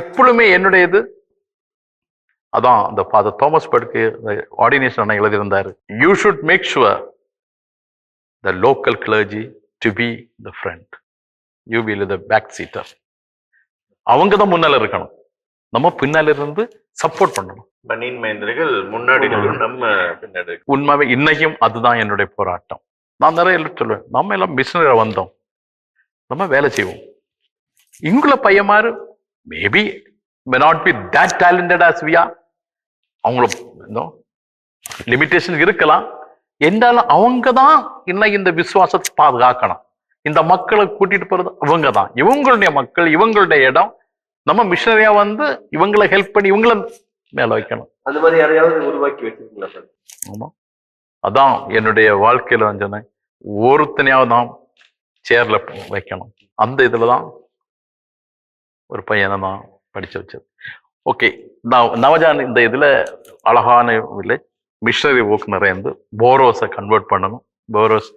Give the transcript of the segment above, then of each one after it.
எப்பொழுதுமே என்னுடைய இது அதான் அந்த ஃபாதர் தாமஸ் படுக்கு ஆர்டினேஷன் அண்ணா எழுதியிருந்தாரு. You should make sure the local clergy to be the front you will the back seater அவங்க தான் முன்னால இருக்கணும். நம்ம பின்னால இருந்து சப்போர்ட் பண்ணணும். பனின் மகேந்திரர்கள் முன்னாடி நம்ம பின்னாடி. உண்மையாவே இன்னைக்கும் அதுதான் என்னுடைய போராட்டம். நான் நிறைய சொல்லுவேன் நம்ம எல்லாம் மிஷினரி வந்தோம். நம்ம வேலை செய்வோம். இங்குள்ள பையன்மாரு maybe may not be that talented as we're அவங்கள லிமிட்டேஷன் இருக்கலாம். என்றாலும் அவங்க தான் இன்னைக்கு இந்த விசுவாசத்தை பாதுகாக்கணும். இந்த மக்களை கூட்டிட்டு போறது அவங்க தான். இவங்களுடைய மக்கள் இவங்களுடைய இடம். நம்ம மிஷினரியா வந்து இவங்களை ஹெல்ப் பண்ணி இவங்கள மேல வைக்கணும். அந்த மாதிரி யாரையாவது உருவாக்கி வச்சிருக்கீங்களா சார்? ஆமா. அதான் என்னுடைய வாழ்க்கையில சொன்னேன் ஒருத்தனையாவது தான் சேர்ல வைக்கணும். அந்த இதுல தான் ஒரு பையனை தான் படிச்சு வச்சது. ஓகே நான் நவஜான் இந்த இதுல அழகான இல்லை மிஷனரி ஒர்க் நிறைய இருந்து போரோஸை கன்வெர்ட் பண்ணணும். போரோஸ்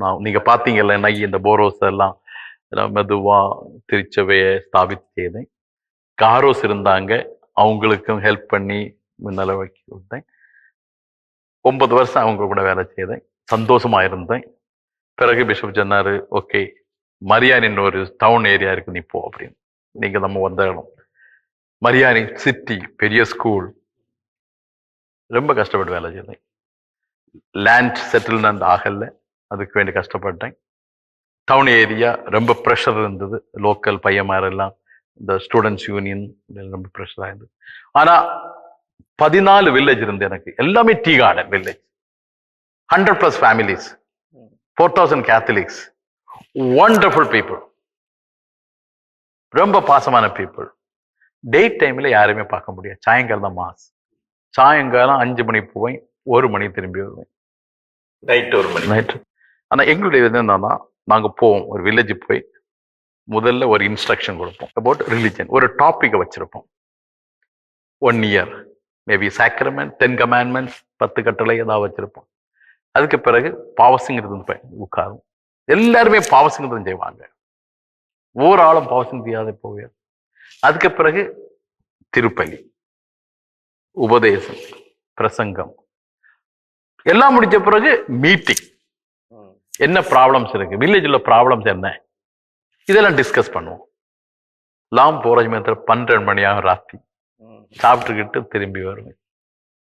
நான் நீங்க பாத்தீங்கல்ல நை இந்த போரோஸ் எல்லாம் மெதுவாக மெதுவா திருச்சபையை ஸ்தாபித்து செய்தேன் காரோஸ் இருந்தாங்க அவங்களுக்கும் ஹெல்ப் பண்ணி முன்னால வைக்க கொடுத்தேன் ஒன்பது வருஷம் அவங்க கூட வேலை செய்தேன். சந்தோஷமா இருந்தேன். பிறகு பிஷப் சொன்னாரு ஓகே மரியானின்னு ஒரு டவுன் ஏரியா இருக்கு நீ போ அப்படின்னு. நீங்க நம்ம வந்த இடம் மரியானி சிட்டி பெரிய ஸ்கூல் ரொம்ப கஷ்டப்பட்டு வேலை செய்தேன் லேண்ட் செட்டில்மெண்ட் ஆகல. அதுக்கு வேண்டி கஷ்டப்பட்டேன். டவுன் ஏரியா ரொம்ப ப்ரெஷர் இருந்தது. லோக்கல் பையன்மாரெல்லாம் இந்த ஸ்டூடெண்ட்ஸ் யூனியன் ரொம்ப ப்ரெஷராக இருந்தது. ஆனா பதினாலு வில்லேஜ் இருந்து எனக்கு எல்லாமே tea garden village hundred plus families four thousand Catholics wonderful people ரொம்ப பாசமான பீப்புள் டே டைம்ல யாரையுமே பார்க்க முடியாது. சாயங்காலம் தான் மாஸ் சாயங்காலம் அஞ்சு மணி போவேன் ஒரு மணி திரும்பி வருவேன். நைட் ஒரு மணி. நைட்டு ஆனா எங்களுடைய இது என்னன்னா நாங்க போவோம். ஒரு வில்லேஜ் போய் முதல்ல ஒரு இன்ஸ்ட்ரக்ஷன் கொடுப்போம். அபவுட் ரிலிஜன் ஒரு டாபிக்கை வச்சிருப்போம். One year maybe sacrament ten commandments பத்து கட்டளை ஏதாவது வச்சிருப்போம். அதுக்கு பிறகு பாவசிங்கிறது உட்காரும். எல்லாருமே பாவசிங்கிறது செய்வாங்க. ஒவ்வொரு ஆளும் பாவசிங் செய்யாத போவே. அதுக்கு பிறகு திருப்பலி உபதேசம் பிரசங்கம். எல்லாம் முடிச்ச பிறகு மீட்டிங் என்ன ப்ராப்ளம்ஸ் இருக்கு? வில்லேஜ்ல ப்ராப்ளம்ஸ் என்ன? இதெல்லாம் டிஸ்கஸ் பண்ணுவோம். லாம் போற சமயத்தில் பன்னெண்டு மணி ஆகும் ராத்திரி. சாப்பிட்டுக்கிட்டு திரும்பி வருவேன்.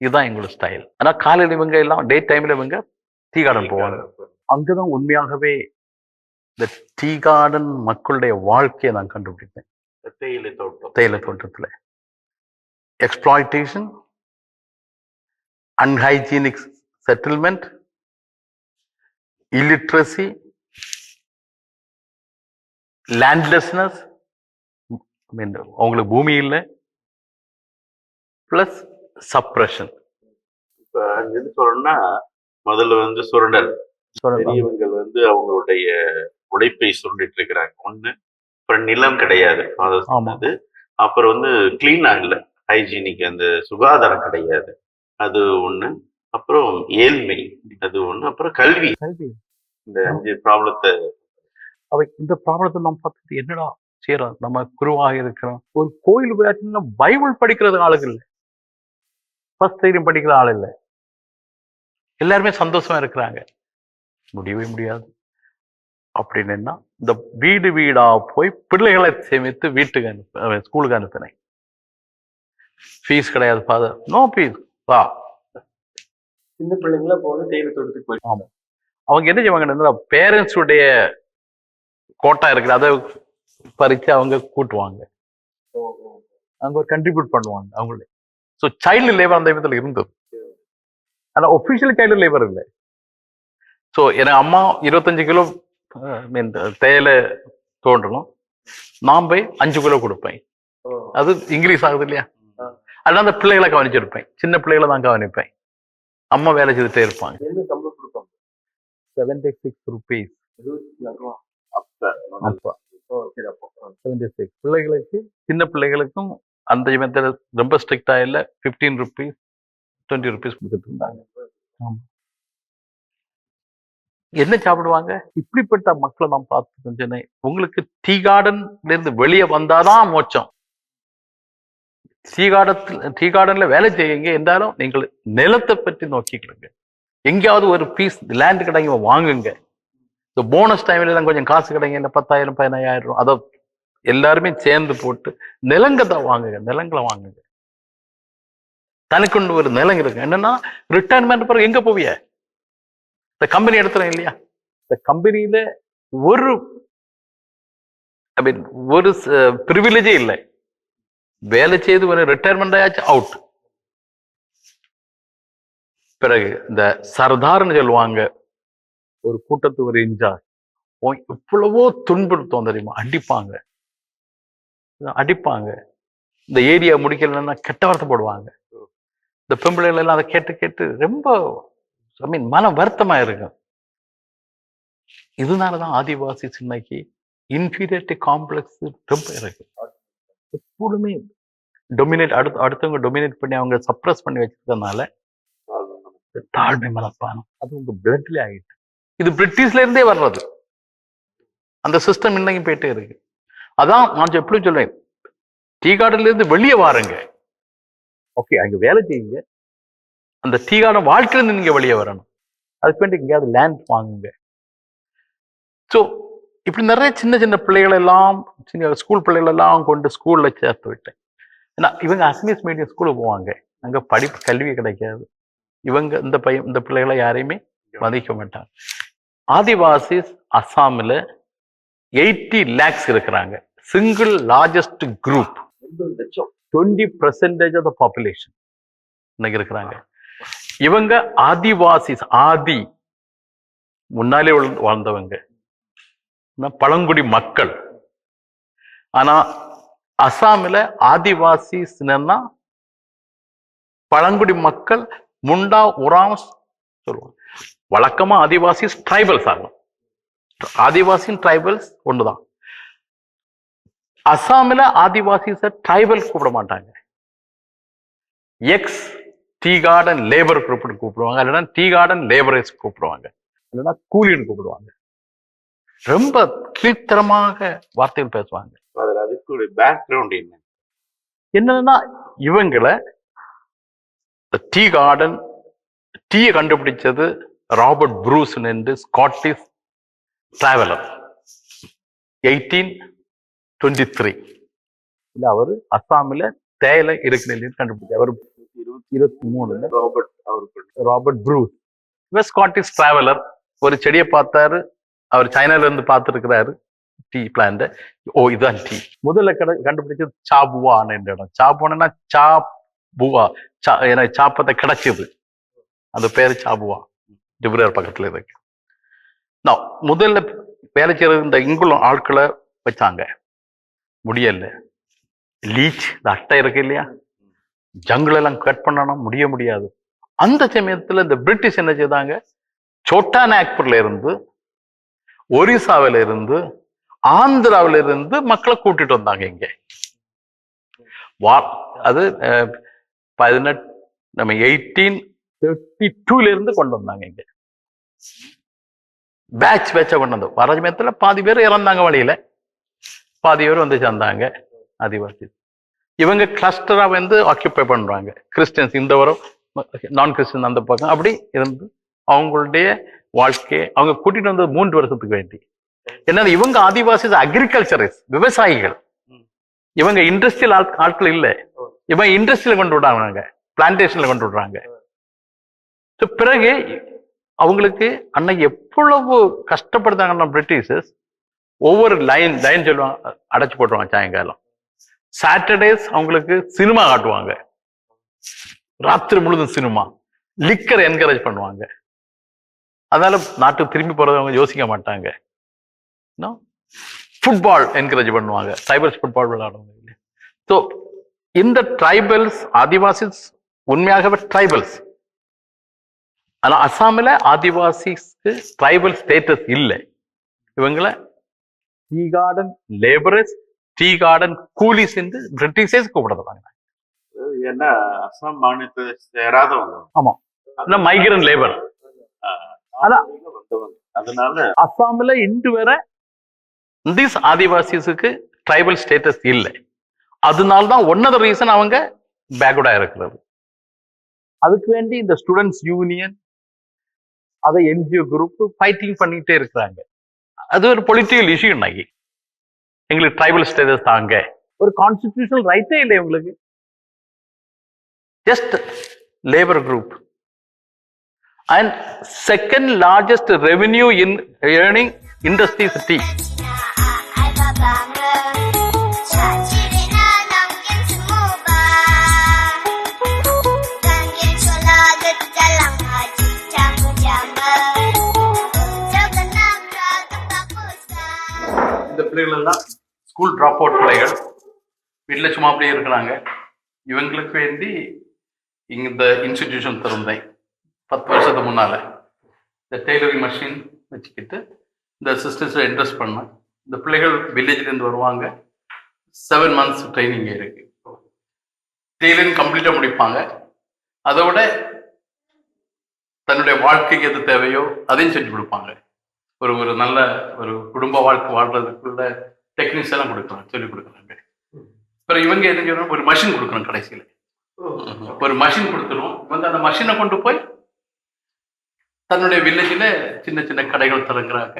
இதுதான் எங்களோட ஸ்டைல் ஆனா காலையில இவங்க எல்லாம் டே டைம்ல இவங்க டீ கார்டன் போவாங்க. அங்கதான் உண்மையாகவே இந்த டீ கார்டன் மக்களுடைய வாழ்க்கையை நான் கண்டுபிடித்தேன் தேயிலை தோட்டம் தேயிலை தோட்டத்துல exploitation unhygienic settlement illiteracy landlessness mean அவங்களுக்கு பூமி இல்லை பிளஸ் சப்ரஷன் இப்ப இருந்து சொல்லணும்னா முதல்ல வந்து சுரண்டல். பெரியவங்கள் வந்து அவங்களுடைய உழைப்பை சுரண்டிட்டு இருக்கிறாங்க ஒண்ணு அப்புறம் நிலம் கிடையாது. அதை அப்புறம் வந்து கிளீனா இல்ல ஹைஜீனிக் அந்த சுகாதாரம் கிடையாது. அது ஒண்ணு. அப்புறம் ஏழ்மை அது ஒண்ணு. அப்புறம் கல்வி. கல்வி. இந்த அஞ்சு ப்ராப்ளத்தை அவை இந்த ப்ராப்ளத்தை நம்ம பார்த்துட்டு என்னடா செய்யறோம்? நம்ம குருவாக இருக்கிறோம் ஒரு கோயில் போயாச்சுன்னா பைபிள் படிக்கிறது ஆளுங்க இல்லை. ஃபர்ஸ்ட் தைரியம் படிக்கிற ஆள் இல்லை. எல்லாருமே சந்தோஷமா இருக்கிறாங்க. முடியவே முடியாது. அப்படின்னா இந்த வீடு வீடா போய் பிள்ளைகளை சேமித்து வீட்டுக்கு அனுப்ப ஸ்கூலுக்கு அனுப்பினேன். ஃபீஸ் கிடையாது ஃபாதர் நோ ஃபீஸ் வா. சின்ன பிள்ளைங்களா போது தேயிலை தோட்டத்துக்கு போய். அவங்க என்ன செய்வாங்கன்னா பேரண்ட்ஸ் உடைய கோட்டா இருக்குது அதை பறிச்சு அவங்க கூட்டுவாங்க. அங்க ஒரு கண்ட்ரிபியூட் பண்ணுவாங்க அவங்களே. ஸோ சைல்டு லேபர் அந்த விதத்தில் இருந்தது. ஆனா ஒஃபிஷியல் சைல்டு லேபர் இல்லை. ஸோ எனக்கு அம்மா இருபத்தஞ்சு கிலோ மீன் தேயிலை தோன்றணும் நான் போய் அஞ்சு கிலோ கொடுப்பேன். அது இங்கிலீஷ் ஆகுது இல்லையா? அதனால அந்த பிள்ளைகளை கவனிச்சிருப்பேன். சின்ன பிள்ளைகளை தான் கவனிப்பேன். அம்மா வேலை செய்துட்டே இருப்பாங்க. என்ன சம்பளம் கொடுப்பாங்க? Seventy six rupees seventy six பிள்ளைகளுக்கு? சின்ன பிள்ளைகளுக்கும் அந்த மெத்தட் ரொம்ப ஸ்ட்ரிக்டா இல்லை. ஃபிஃப்டீன் ருபீஸ் டுவெண்ட்டி ருபீஸ் கொடுத்துட்டு இருந்தாங்க. ஆமா. என்ன சாப்பிடுவாங்க? இப்படிப்பட்ட மக்களை நான் பார்த்து செஞ்சேனே உங்களுக்கு டீ கார்டன்ல இருந்து வெளியே வந்தாதான் மோச்சம் டீ கார்டத்தில் டீ கார்டன்ல வேலை செய்யுங்க என்றாலும் நீங்கள் நிலத்தை பற்றி நோக்கிக்கிடுங்க எங்கேயாவது ஒரு பீஸ் லேண்ட் கிடைங்க வாங்குங்க. இந்த போனஸ் டைம்ல எல்லாம் கொஞ்சம் காசு கிடைங்க இல்லை பத்தாயிரம் பதினாயிரம் அதை எல்லாருமே சேர்ந்து போட்டு நிலங்கத்தை வாங்குங்க நிலங்களை வாங்குங்க. தனக்குண்டு ஒரு நிலம் இருக்கு. என்னன்னா ரிட்டையர்மெண்ட் பிறகு எங்க போவிய? இந்த கம்பெனி எடுத்துறோம் இல்லையா? இந்த கம்பெனியில ஒரு ஐ மீன் ஒரு ப்ரிவிலேஜே இல்லை. வேலை செய்து ஒரு ரிட்டையர்மெண்ட் ஆயாச்சு அவுட் பிறகு இந்த சர்தார்னு சொல்லுவாங்க ஒரு கூட்டத்து ஒரு இன்சார்ஜ் எவ்வளவோ துன்புறுத்தோம் தெரியுமா? அடிப்பாங்க. அடிப்பாங்க. இந்த ஏரியா முடிக்கலன்னா கெட்ட வார்த்தை போடுவாங்க. இந்த பெம்பிள்ளைகள் எல்லாம் அதை கேட்டு கேட்டு ரொம்ப ஐ மீன் மன வருத்தமா இருக்கும் இதனாலதான் ஆதிவாசி சின்னக்கு இன்ஃபீரியாரிட்டி காம்ப்ளெக்ஸ் ரொம்ப இருக்கு. எப்பொழுதுமே டொமினேட் அடுத்து அடுத்தவங்க டொமினேட் பண்ணி அவங்க சப்ரஸ் பண்ணி வச்சிருக்கனால தாழ்மை மனப்பானம் அது உங்க பிளட்ல ஆகிட்டு இது பிரிட்டிஷ்ல இருந்தே வர்றது. அந்த சிஸ்டம் இன்னைக்கும் போயிட்டே இருக்கு. அதான் நான் எப்படி சொல்றேன் டீ கார்டன்ல இருந்து வெளியே வாருங்க. ஓகே அங்க வேலை செய்யுங்க. அந்த டீ கார்டன் வாழ்க்கையில இருந்து நீங்க வெளியே வரணும். அதுக்கு வேண்டி எங்கேயாவது லேண்ட் வாங்குங்க. ஸோ இப்படி நிறைய சின்ன சின்ன பிள்ளைகள் எல்லாம் சின்ன ஸ்கூல் பிள்ளைகள் எல்லாம் கொண்டு ஸ்கூல்ல சேர்த்து விட்டேன். ஏன்னா இவங்க அஸ்மிஸ் மீடியம் ஸ்கூலுக்கு போவாங்க. அங்க படிப்பு கல்வி கிடைக்காது. இவங்க இந்த பையன் இந்த பிள்ளைகளை யாரையுமே மதிக்க மாட்டாங்க. ஆதிவாசிஸ் அஸ்ஸாமில் எயிட்டி லேக்ஸ் இருக்கிறாங்க. Single largest group twenty percentage of the population இன்னைக்கு இருக்கிறாங்க. இவங்க ஆதிவாசிஸ் ஆதி. முன்னாலே வாழ்ந்தவங்க. பழங்குடி மக்கள். ஆனா அசாமில் ஆதிவாசிஸ் என்னன்னா பழங்குடி மக்கள் முண்டா உராம் சொல்லுவாங்க. வழக்கமா ஆதிவாசிஸ் ட்ரைபல்ஸ் ஆகும் ஆதிவாசின் ட்ரைபல்ஸ் ஒண்ணுதான். அசாமில் ஆதிவாசி ட்ரைபல் கூப்பிட மாட்டாங்க. எக்ஸ் டீ கார்டன் லேபர் குரூப்னு கூப்பிடுவாங்க. இல்லைன்னா டீ கார்டன் லேபரர்ஸ் கூப்பிடுவாங்க. இல்லைன்னா கூலின்னு கூப்பிடுவாங்க. ரொம்ப கீழ்த்தரமாக வார்த்தைகள் பேசுவாங்க. அதுல அதுக்கு ஒரு பேக்ரவுண்ட் என்ன? என்னன்னா இவங்களை டீ கார்டன் டீயை கண்டுபிடிச்சது ராபர்ட் ப்ரூஸ் என்று Scottish traveller eighteen twenty three இல்லை அவர் அஸ்ஸாமில் தேயிலை இருக்கிற கண்டுபிடிச்சார். அவர் இருபத்தி மூணுல ராபர்ட் அவருக்கு ராபர்ட் ப்ரூஸ் இவர் ஸ்காட்டிஷ் டிராவலர் ஒரு செடியை பார்த்தாரு. அவர் சைனால இருந்து பார்த்துருக்கிறாரு. டீ பிளான்ட் ஓ இதுதான் டீ முதல்ல கடை கண்டுபிடிச்சது சாபுவான்னு என்ற இடம். சாபுவானா சாபுவா சா எனக்கு சாப்பத்தை கிடைச்சது. அந்த பேரு சாபுவா டிப்ரர் பக்கத்துல இருக்கு. நான் முதல்ல வேலை செய்யறது இந்த இங்குள்ள ஆட்களை வச்சாங்க. முடியல. லீச் இந்த அட்டை இருக்கு இல்லையா? ஜங்கிள் எல்லாம் கட் பண்ணணும் முடிய முடியாது. அந்த சமயத்துல இந்த பிரிட்டிஷ் என்ன செய்தாங்க? சோட்டா நாக்பூர்ல இருந்து ஒரிசாவில இருந்து ஆந்திராவில இருந்து மக்களை கூட்டிட்டு வந்தாங்க இங்க. வா அது பதினெட்டு நம்ம எயிட்டீன் தேர்ட்டி டூல இருந்து கொண்டு வந்தாங்க இங்க. பேட்ச் பேட்சா கொண்டு வந்தோம் வர சமயத்துல பாதி பேர் இறந்தாங்க வழியில. பாதி பேர் வந்து சேர்ந்தாங்க. ஆதிவாசி இவங்க கிளஸ்டரா வந்து ஆக்கியபை பண்றாங்க. கிறிஸ்டியன்ஸ் இந்த வரம் நான் கிறிஸ்டியன் அந்த பக்கம். அப்படி இருந்து அவங்களுடைய வாழ்க்கையை அவங்க கூட்டிட்டு வந்தது மூன்று வருஷத்துக்கு வேண்டி. ஏன்னா இவங்க ஆதிவாசி அக்ரிகல்ச்சரிஸ்ட் விவசாயிகள். இவங்க இண்டஸ்ட்ரியல் ஆட்கள் இல்லை. இவன் இண்டஸ்ட்ரியில கொண்டு விடுறாங்க. பிளான்டேஷன்ல கொண்டு விடுறாங்க. பிறகு அவங்களுக்கு அன்னைக்கு எவ்வளவு கஷ்டப்படுத்தாங்கன்னா பிரிட்டிஷஸ் ஒவ்வொரு லைன் லைன் சொல்லுவாங்க அடைச்சு போட்டுருவாங்க சாயங்காலம். சாட்டர்டேஸ் அவங்களுக்கு சினிமா காட்டுவாங்க. ராத்திரி முழுதும் சினிமா லிக்கர் என்கரேஜ் பண்ணுவாங்க. அதனால நாட்டுக்கு திரும்பி போறதை அவங்க யோசிக்க மாட்டாங்க. ஃபுட்பால் என்கரேஜ் பண்ணுவாங்க. ட்ரைபல்ஸ் ஃபுட்பால் விளையாடுவாங்க. ஸோ இந்த ட்ரைபல்ஸ் ஆதிவாசிஸ் உண்மையாகவே ட்ரைபல்ஸ் ஆனா அசாமில் ஆதிவாசிஸ்க்கு ட்ரைபல் ஸ்டேட்டஸ் இல்லை. இவங்களை tea garden labourers tea garden coolies என்று பிரிட்டிஷர்ஸ் கூப்பிடுறாங்க ஏன்னா அஸ்ஸாம் மாநிலத்தை சேராதவங்க. மைக்ரன் லேபர் அதான். அதனால அஸ்ஸாமில் இன்று வரை இந்திஸ் ஆதிவாசிஸுக்கு ட்ரைபல் ஸ்டேட்டஸ் இல்லை. அதனால தான் ஒன் ஆஃப் ரீசன் அவங்க பேக்வர்டா இருக்கிறது. அதுக்கு வேண்டி இந்த ஸ்டூடெண்ட்ஸ் யூனியன் அதை என்ஜிஓ குரூப் ஃபைட்டிங் பண்ணிட்டே இருக்கிறாங்க. அது ஒரு பொலிட்டிக்கல் இஷ்யூ இன்னைக்கு. எங்களுக்கு ட்ரைபல் ஸ்டேட்டஸ் தாங்க. ஒரு கான்ஸ்டிடியூஷனல் ரைட்டே இல்லை உங்களுக்கு? Just labour group and second largest revenue in earning industry city இந்த பிள்ளைகள் எல்லாம் ஸ்கூல் ட்ராப் அவுட் பிள்ளைகள். வீட்டில் சும்மா அப்படியே இருக்கிறாங்க. இவங்களுக்கு வேண்டி இந்த இன்ஸ்டிடியூஷன் திறந்தேன். பத்து வருஷத்துக்கு முன்னால. இந்த டெய்லரிங் மிஷின் வச்சுக்கிட்டு இந்த சிஸ்டர்ஸில் இன்ட்ரெஸ்ட் பண்ணேன். இந்த பிள்ளைகள் வில்லேஜ்லேருந்து வருவாங்க. செவன் மந்த்ஸ் ட்ரைனிங் இருக்கு. டெய்லரிங் கம்ப்ளீட்டாக முடிப்பாங்க. அதோட தன்னுடைய வாழ்க்கைக்கு எது தேவையோ அதையும் செஞ்சு கொடுப்பாங்க. ஒரு ஒரு நல்ல ஒரு குடும்ப வாழ்க்கை வாழ்றதுக்குள்ள டெக்னிக்ஸ் எல்லாம் கொடுக்குறோம் சொல்லி கொடுக்குறாங்க அப்புறம் இவங்க என்ன செய்யணும்? ஒரு மஷின் கொடுக்குறோம் கடைசியில். ஒரு மஷின் கொடுத்துருவோம் இவங்க அந்த மஷினை கொண்டு போய் தன்னுடைய வில்லேஜில் சின்ன சின்ன கடைகள் திறங்குறாங்க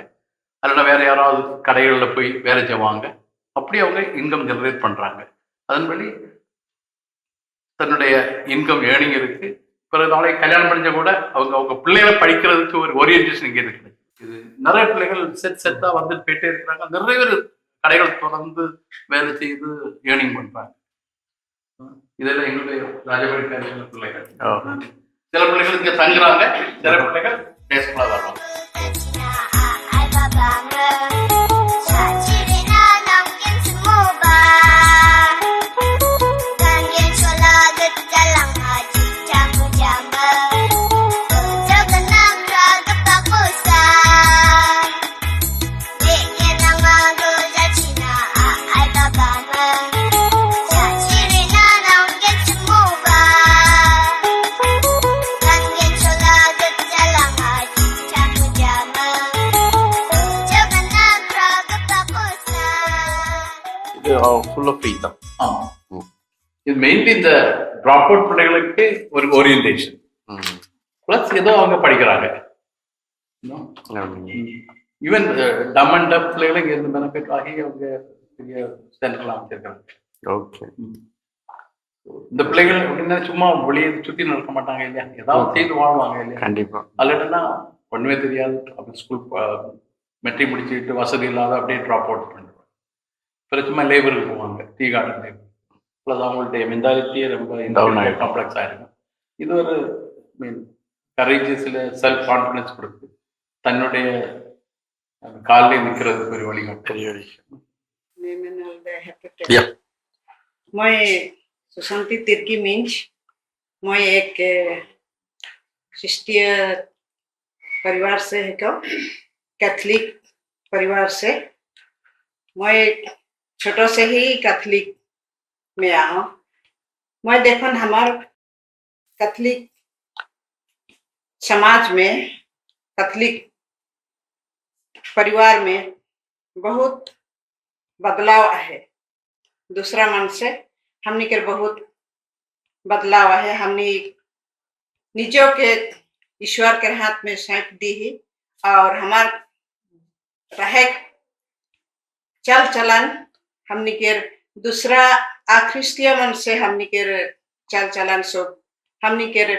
அதில் வேற யாராவது கடைகளில் போய் வேலை செய்வாங்க. அப்படி அவங்க இன்கம் ஜெனரேட் பண்ணுறாங்க அதன்படி தன்னுடைய இன்கம் ஏர்னிங் இருக்கு. பிறகு நாளைக்கு கல்யாணம் பண்ணிச்சா கூட அவங்க அவங்க பிள்ளைகளை படிக்கிறதுக்கு ஒரு ஓரியன்டேஷன் இங்கே இருக்குது இது நிறைய பிள்ளைகள் செட் செட்டா வந்துட்டு போயிட்டே இருக்கிறாங்க. நிறைய பேர் கடைகள் தொடர்ந்து வேலை செய்து ஏர்னிங் பண்றாங்க. இதெல்லாம் எங்களுடைய ராஜபாடி பிள்ளைகள். சில பிள்ளைகள் இங்க தங்குறாங்க சில பிள்ளைகள் டேஸ்ஃபுல்லா வர்றாங்க. தான் ஆமா இது மெயின்லி இந்த ட்ராப் அவுட் பிள்ளைகளுக்கு ஒரு ஓரியன்டேஷன் ப்ளஸ் ஏதோ அவங்க படிக்கிறாங்க ஈவன் டம் அண்ட் டப் பிள்ளைகளை இங்க இருந்து பெனிஃபிட் ஆகி அவங்க பெரிய சென்டர்லாம் அமைச்சிருக்காங்க ஓகே இந்த பிள்ளைகள் அப்படின்னா சும்மா வெளியே சுத்தி நடக்க மாட்டாங்க இல்லையா ஏதாவது செய்து வாழ்வாங்க இல்லையா கண்டிப்பா அல்லட்டுன்னா ஒண்ணுமே தெரியாது அப்படி ஸ்கூல் மெட்ரிக் முடிச்சுட்டு வசதி இல்லாத அப்படியே ட்ராப் அவுட் அப்புறம் சும்மா லேபருக்கு போவாங்க டீ கார்டன் லேபர் ப்ளஸ் அவங்களுடைய மென்டாலிட்டியே ரொம்ப Down ஆயிடும். காம்ப்ளெக்ஸ் ஆயிருக்கும் இது ஒரு மீன் கரேஜஸில் செல்ஃப் கான்ஃபிடன்ஸ் கொடுத்து தன்னுடைய அந்த காலிலே நிற்கிறதுக்கு ஒரு வழிகாட்டு பெரிய விஷயம் Nemenalda Hepatitis. Yeah. मैं सुशांति तिर्की मिंच मैं एक अ, क्रिस्टीय परिवार से है कब कैथलिक परिवार से मैं छोटो से ही कैथलिक में हूँ मैं देखो हमार कैथलिक समाज में कैथलिक परिवार में बहुत बदलाव है दूसरा मन से हमने के बहुत बदलाव है हमने निजों के ईश्वर के हाथ में सौंप दी ही और हमार रहे चल चलन हमने के दूसरा आख्रिस्तीय मन से हमने के चल चलन सब, हमने के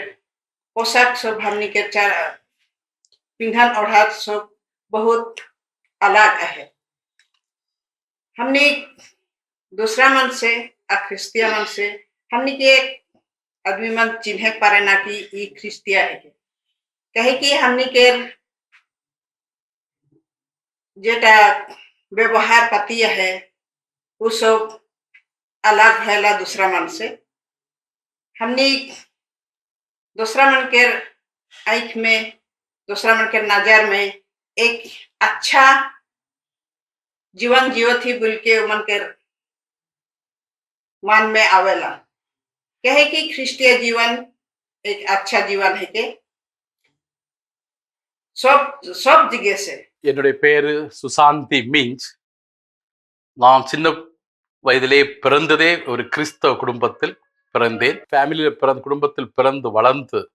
पोशाक सब, हमने के चल पिंधन ओढ़ात सब बहुत अलग है। हमने दूसरा मन से अख्रिस्तिया मन से हमने के आदमी मन चिन्ह पारे ना कि ई ख्रिस्तिया है कहे कि हमने के जेटा व्यवहार पतिय है वो सब अलग है दूसरा मन से हमने दूसरा मन के आंख में दूसरा मन के नजर में एक अच्छा जीवन जियो थी बोल के मन के मन में आवेला कहे कि ख्रिस्टीय जीवन एक अच्छा जीवन है के सब सब जगह से என்னுடைய பேரு சுசாந்தி மீன்ஸ் நான் சின்ன வயதிலே பிறந்ததே ஒரு கிறிஸ்தவ குடும்பத்தில் பிறந்தேன். ஃபேமிலியில் பிறந்த குடும்பத்தில் பிறந்து வளர்ந்து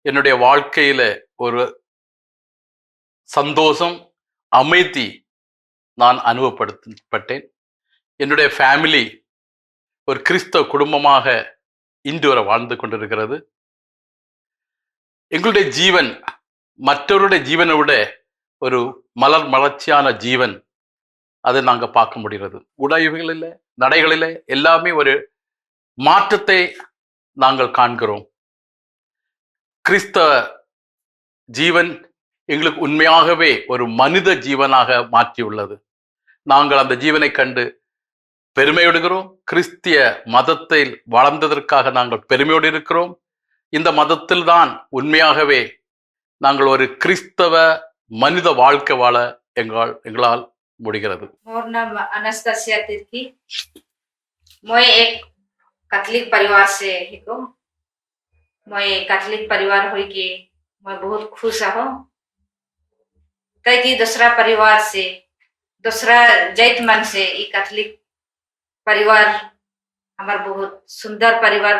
என்னுடைய வாழ்க்கையில ஒரு சந்தோஷம் அமைதி நான் அனுபவப்படுத்தப்பட்டேன். என்னுடைய ஃபேமிலி ஒரு கிறிஸ்தவ குடும்பமாக இன்று வரை வாழ்ந்து கொண்டிருக்கிறது. எங்களுடைய ஜீவன் மற்றவருடைய ஜீவனை விட ஒரு மலர் மலர்ச்சியான ஜீவன் அதை நாங்க பார்க்க முடிகிறது. உடைவுகளில் நடைகளில் எல்லாமே ஒரு மாற்றத்தை நாங்கள் காண்கிறோம். கிறிஸ்தவ ஜீவன் எங்களுக்கு உண்மையாகவே ஒரு மனித ஜீவனாக மாற்றியுள்ளது. நாங்கள் அந்த ஜீவனை கண்டு பெருமையோடுகிறோம். கிறிஸ்திய மதத்தில் வளர்ந்ததற்காக நாங்கள் பெருமையோடு இருக்கிறோம் இந்த மதத்தில் தான் உண்மையாகவே நாங்கள் ஒரு கிறிஸ்தவ மனித வாழ்க்கை வாழ எங்களால் எங்களால் முடிகிறது मोर नाम अनस्तासिया तिर्की मैं एक कैथलिक परिवार से हिको मैं कैथलिक परिवार हुई के मैं बहुत खुश हूँ कई की दूसरा परिवार से दूसरा जैत मन से ये कैथलिक परिवार हमार बहुत सुंदर परिवार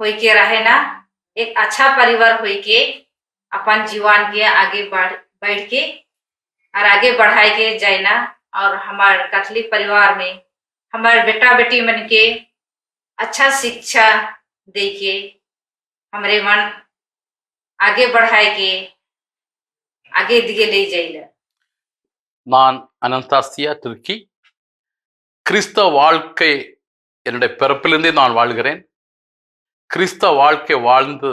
हुई के रहे ना एक अच्छा परिवार हुई के अपन जीवन के आगे बढ़ बढ़ के और आगे बढ़ाए के जाए ना और हमार कैथलिक परिवार में हमार बेटा बेटी मन के अच्छा शिक्षा दे के हमरे मन आगे बढ़ाए के आगे दिगे ले जाइला நான் அனந்தாஸ்தியா துருக்கி கிறிஸ்தவ வாழ்க்கை என்னுடைய பிறப்பிலிருந்தே நான் வாழ்கிறேன் கிறிஸ்தவ வாழ்க்கை வாழ்ந்து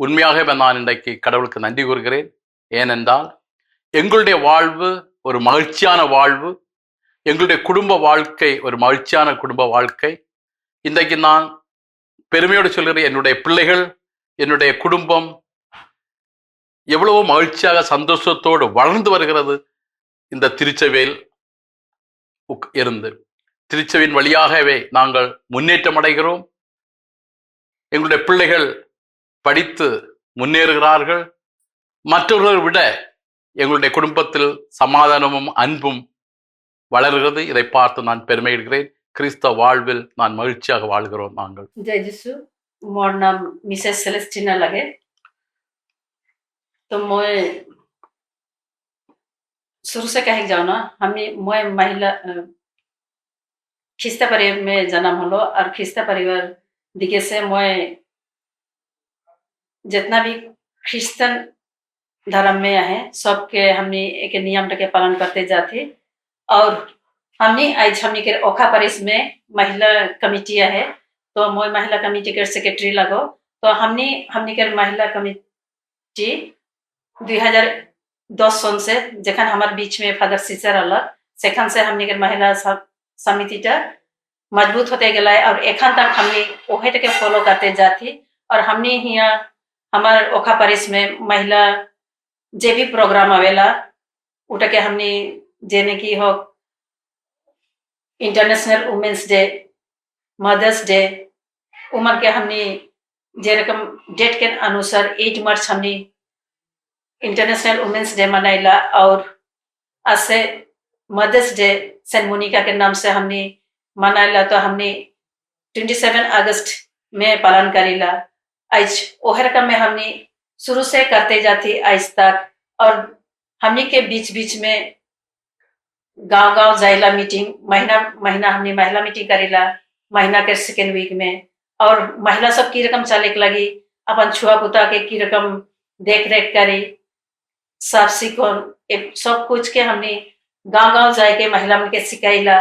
உண்மையாகவே நான் இன்றைக்கு கடவுளுக்கு நன்றி கூறுகிறேன் ஏனென்றால் எங்களுடைய வாழ்வு ஒரு மகிழ்ச்சியான வாழ்வு. எங்களுடைய குடும்ப வாழ்க்கை ஒரு மகிழ்ச்சியான குடும்ப வாழ்க்கை. இன்றைக்கு நான் பெருமையோடு சொல்கிறேன் என்னுடைய பிள்ளைகள் என்னுடைய குடும்பம் எவ்வளவோ மகிழ்ச்சியாக சந்தோஷத்தோடு வளர்ந்து வருகிறது. இந்த திருச்சபையில் உக்- இருந்து. திருச்சபையின் வழியாகவே நாங்கள் முன்னேற்றம் அடைகிறோம். எங்களுடைய பிள்ளைகள் படித்து முன்னேறுகிறார்கள். மற்றவர்களை விட எங்களுடைய குடும்பத்தில் சமாதானமும் அன்பும் வளர்கிறது இதை பார்த்து நான் பெருமையிடுகிறேன் கிறிஸ்தவ வாழ்வில் நான் மகிழ்ச்சியாக வாழ்கிறோம் நாங்கள் जय जिसु मोर नाम मिसेस सेलेस्टिना लगे तो मैं शुरू से कहे जाओ ना हमें मैं महिला अ, ख्रिस्ता परिवार में जन्म हलो और ख्रिस्ता परिवार दिखे से मैं जितना भी क्रिश्चियन धर्म में है। सबके हमने एक नियम के पालन करते जाते। और हमने आज हमने के ओखा परिस में महिला कमिटी है। तो मैं महिला कमिटी के सेक्रेटरी लगो। तो हमने हमने के महिला कमिटी दुई हज़ार दस सन से जखन हमार बीच में फादर सिस्टर अलग, सेखन से हमने के महिला समितिटा मज़बूत होते गला और एखन तक हमने के फॉलो करते जाती। और हमने यहाँ हमार ओखा परिस में महिला जे भी प्रोग्राम आवेला उटा के हमने जेने की हो international women's day mother's day Umar के हमने जे रकम डेट के अनुसार एट मार्च हमने इंटरनेशनल वुमेन्स डे मनाइला, और आज से मदर्स डे सेंट मोनिका के नाम से हमने मनाइला तो हमने ट्वेंटी सेवन अगस्त में पालन करीला। आज ओहर का में हमने शुरू से करते जाती आज तक। और हमने के बीच बीच में गाँव गाँव जाइला मीटिंग महीना महीना हमने महिला मीटिंग करेला, महीना के सेकेंड वीक में। और महिला सब की रकम चले के लगी, अपन छुआ पुता के की रकम देख रेख करी साफ़ सिकोन सब कुछ के हमने गाँव गाँव जाए के महिला मन के सिखाइला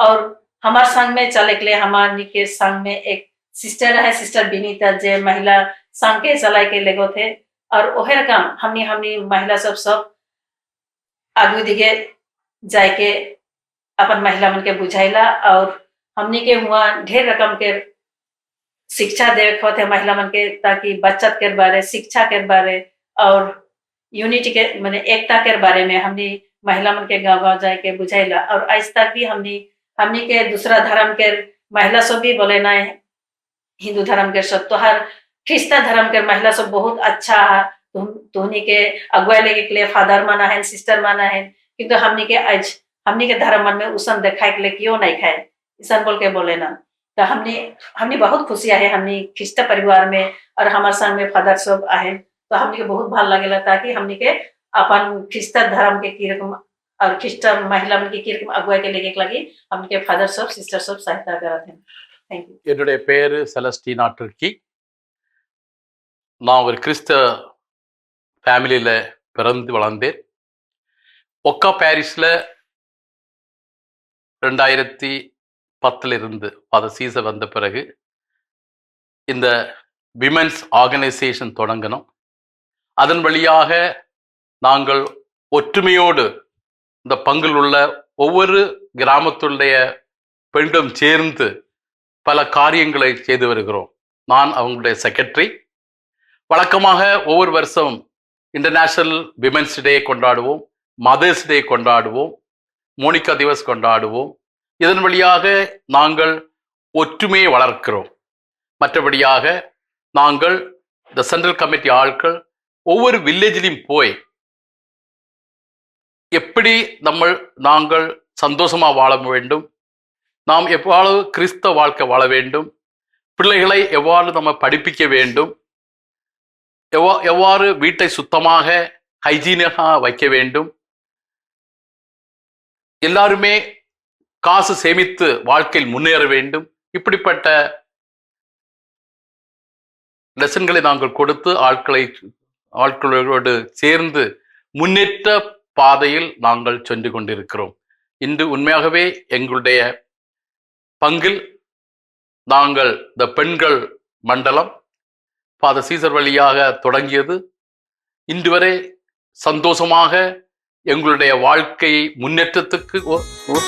और हमार संग में चले के लिए, हमारे संग में एक सिस्टर है सिस्टर विनीता जे, महिला संग के चलाए के लेगो थे, और ओहे काम हमने हमने महिला सब सब आगू दिखे जाए के अपन महिला मन के बुझाइला, और हमनी के हुआ ढेर रकम के शिक्षा दे थे महिला मन के, ताकि बचत के बारे, शिक्षा के बारे, और यूनिटी के माने एकता के बारे में हमने महिला मन के गाँव गाँव जाए के बुझाइला, और आज तक भी हमने हमनी के दूसरा धर्म के महिला सब भी बोले ना हिंदू धर्म के सब तो हर ख्रिस्ता धर्म के महिला सब बहुत अच्छा है। तुहनी के अगुआ लेके के लिए फादर माना है, सिस्टर माना है, किंतु हमनी के आज, हमनी के धर्म मन में उसन दिखाए के लिए क्यों नहीं खाए? ईसन बोल के बोले ना। तो हमने हमने बहुत खुशी आहे हमने ख्रिस्ट परिवार में और हमारे संग में फादर सब आहे। तो हमने के बहुत भाल लगेला ताकि हमने के अपन ख्रिस्त धर्म के की रकम और ख्रिस्ट महिला मन के की रकम अगुवाई के लेके लगी हमने के फादर सब, सिस्टर सब सहायता करत हैं। என்னுடைய பேர் செலஸ்டீனா டர்க்கி நான் ஒரு கிறிஸ்த ஃபேமிலியில் பிறந்து வளர்ந்தேன். ஒக்கா பாரிஸில் ரெண்டாயிரத்தி பத்தில் இருந்து அதை சீசன் வந்த பிறகு இந்த விமென்ஸ் ஆர்கனைசேஷன் தொடங்கணும் அதன் வழியாக நாங்கள் ஒற்றுமையோடு இந்த பங்கில் உள்ள ஒவ்வொரு கிராமத்துடைய பெண்களும் சேர்ந்து பல காரியங்களை செய்து வருகிறோம். நான் அவங்களுடைய செக்ரட்டரி வழக்கமாக ஒவ்வொரு வருஷம் இன்டர்நேஷனல் விமென்ஸ் டே கொண்டாடுவோம். மதர்ஸ் டே கொண்டாடுவோம். மோனிகா திவஸ் கொண்டாடுவோம். இதன் வழியாக நாங்கள் ஒற்றுமையை வளர்க்கிறோம். மற்றபடியாக நாங்கள் இந்த சென்ட்ரல் கமிட்டி ஆட்கள் ஒவ்வொரு வில்லேஜிலையும் போய் எப்படி நம்ம நாங்கள் சந்தோஷமா வாழ வேண்டும்? நாம் எவ்வாறு கிறிஸ்தவ வாழ்க்கை வாழ வேண்டும்? பிள்ளைகளை எவ்வாறு நம்ம படிப்பிக்க வேண்டும்? எவ்வா எவ்வாறு வீட்டை சுத்தமாக ஹைஜீனாக வைக்க வேண்டும்? எல்லாருமே காசு சேமித்து வாழ்க்கையில் முன்னேற வேண்டும். இப்படிப்பட்ட லெசன்களை நாங்கள் கொடுத்து ஆட்களை ஆட்களோடு சேர்ந்து முன்னேற்ற பாதையில் நாங்கள் சென்று கொண்டிருக்கிறோம். இன்று உண்மையாகவே எங்களுடைய பங்கில் நாங்கள் இந்த பெண்கள் மண்டலம். பாத சீசர் வழியாக தொடங்கியது. இன்று வரை சந்தோஷமாக எங்களுடைய வாழ்க்கையை முன்னேற்றத்துக்கு ஓ-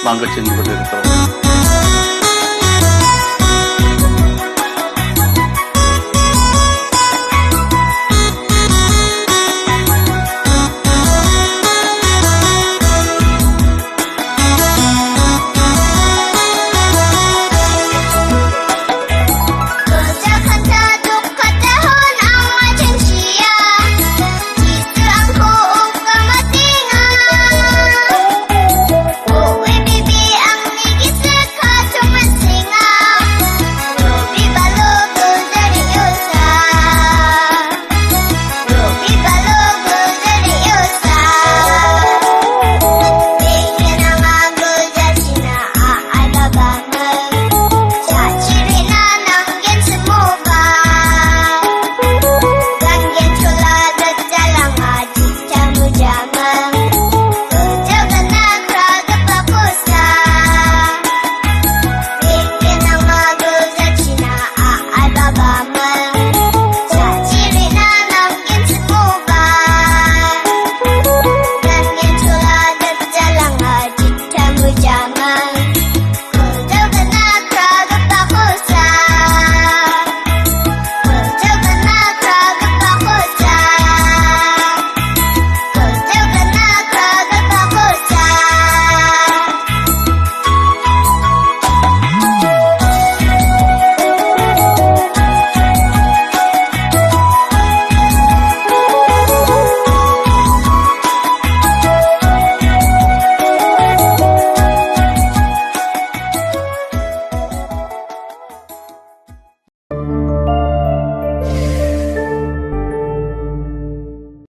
நாங்கள் சென்று கொண்டிருக்கிறோம்.